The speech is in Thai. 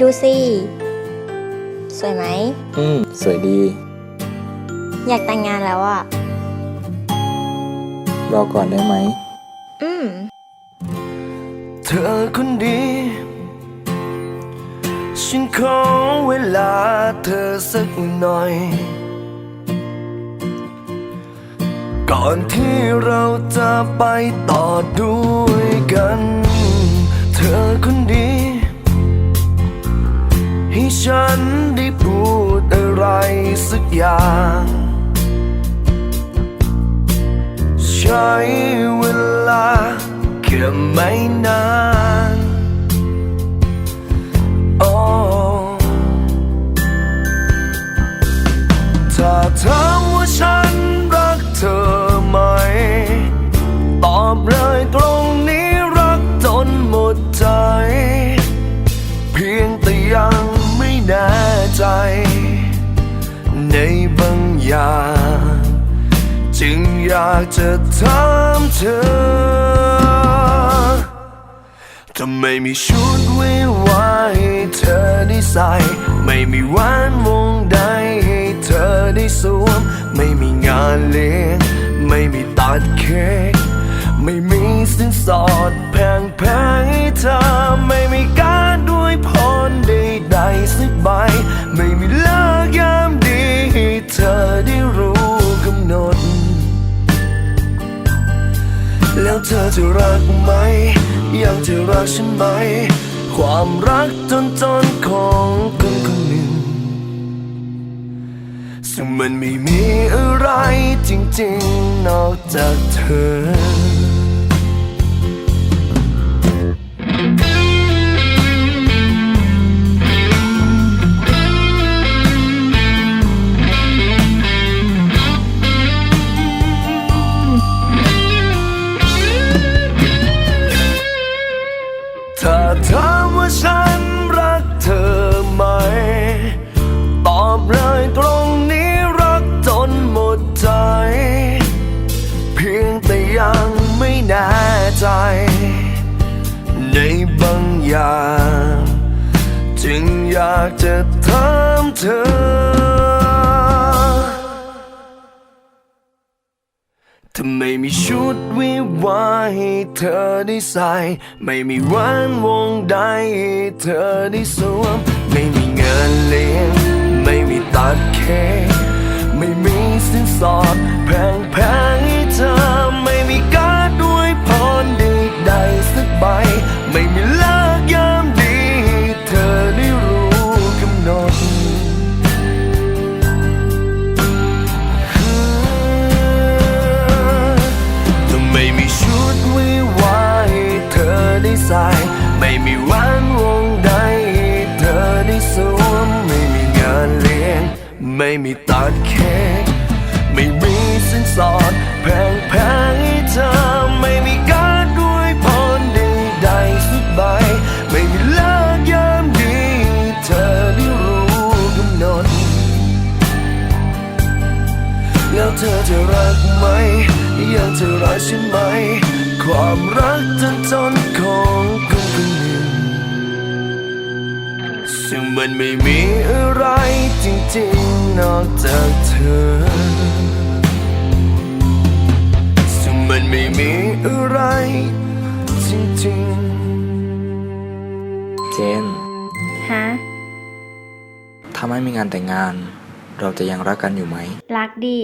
ดูสิ สวยไหม อืม สวยดี อยากแต่งงานแล้วอะ รอก่อนได้ไหม อืม เธอคนดี ฉันขอเวลาเธอสักหน่อย ก่อนที่เราจะไปต่อด้วยกัน เธอคนดีให้ ฉันได้พูดอะไรสักอย่าง ใช้เวลาแค่ไม่นาน ในบางอย่าง จึงอยากจะถามเธอจะไม่มีชุดวิวาให้เธอได้ใส่ ไม่มีแหวนวงใดให้เธอได้สวม ไม่มีงานเลี้ยง ไม่มีตัดเค้กไม่มีสินสอดแพ จะรักไหม ยังจะรักฉันไหม ความรักจนจนของคนคนหนึ่ง ซึ่งมันไม่มีอะไรจริงๆ นอกจากเธอ อย่าง จึงอยากจะถามเธอถ้าไม่มีชุดวิวาให้เธอได้ใส่ ไม่มีแหวนวงใดให้เธอได้สวม ไม่มีเงินเลี้ยง ไม่มีตัดเค้กไม่มีสินสอดแพงแพงๆให้เธอ ไม่มีการดด้วยพรใดๆสักใบ ไม่มี ม่มีตัดเค้กไม่มีสินสอดแพงแพงให้เธอ ไม่มีการด้วยพรใดๆสักใบ ไม่มีเลิกยามดีเธอได้รู้กำหนด แล้วเธอจะรักไหม ยังจะรักฉันไหม ความรักจนจนของคนคนหนึ่งซึ่งมันไม่มีอะไรจริงๆ นอกจากเธอซึ่งมันไม่มีอะไร จริงๆ เจน ฮะ ถ้าไม่มีงานแต่งงาน เราจะยังรักกันอยู่ไหม รักดี